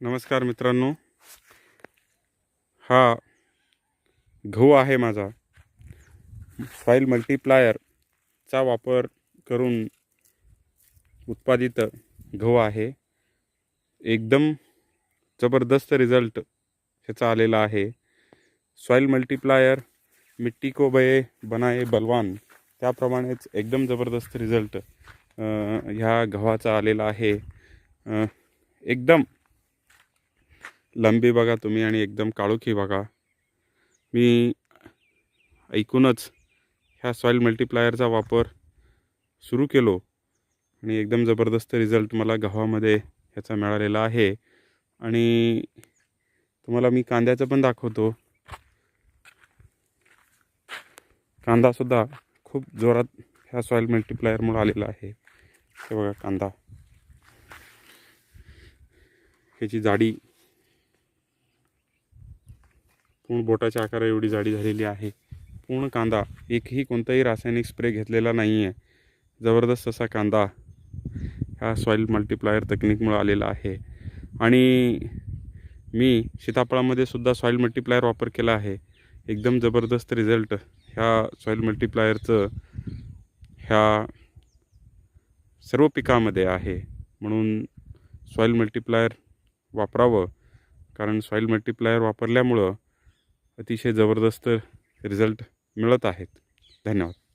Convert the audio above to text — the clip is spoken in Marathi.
नमस्कार मित्रांनो. हा गहू आहे माझा. सॉईल मल्टीप्लायरचा वापर करून उत्पादित गहू आहे. एकदम जबरदस्त रिझल्ट ह्याचा आलेला आहे. सॉईल मल्टीप्लायर मिट्टी को बये बनाए बलवान त्याप्रमाणेच एकदम जबरदस्त रिझल्ट ह्या गव्हाचा आलेला आहे. एकदम लंबी बघा तुम्ही आणि एकदम काळोखी बघा. मी ऐकूनच ह्या सॉईल मल्टिप्लायरचा वापर सुरू केलो आणि एकदम जबरदस्त रिझल्ट मला गव्हामध्ये ह्याचा मिळालेला आहे. आणि तुम्हाला मी कांद्याचं पण दाखवतो. कांदासुद्धा खूप जोरात ह्या सॉईल मल्टीप्लायरमुळे आलेला आहे. हे बघा कांदा. ह्याची जाडी पूर्ण बोटाच्या आकारा एवढी जाडी झालेली आहे. पूर्ण कांदा एकही कोणताही रासायनिक स्प्रे घेतलेला नाही आहे जबरदस्त असा कांदा ह्या सॉईल मल्टिप्लायर तकनिकमुळे आलेला आहे. आणि मी सीताफळामध्ये सुद्धा सॉईल मल्टिप्लायर वापर केला आहे. एकदम जबरदस्त रिझल्ट ह्या सॉईल मल्टिप्लायरचं ह्या सर्व पिकामध्ये आहे. म्हणून सॉईल मल्टिप्लायर वापरावं. कारण सॉईल मल्टिप्लायर वापरल्यामुळं अतिशय जबरदस्त रिझल्ट मिळत आहेत. धन्यवाद.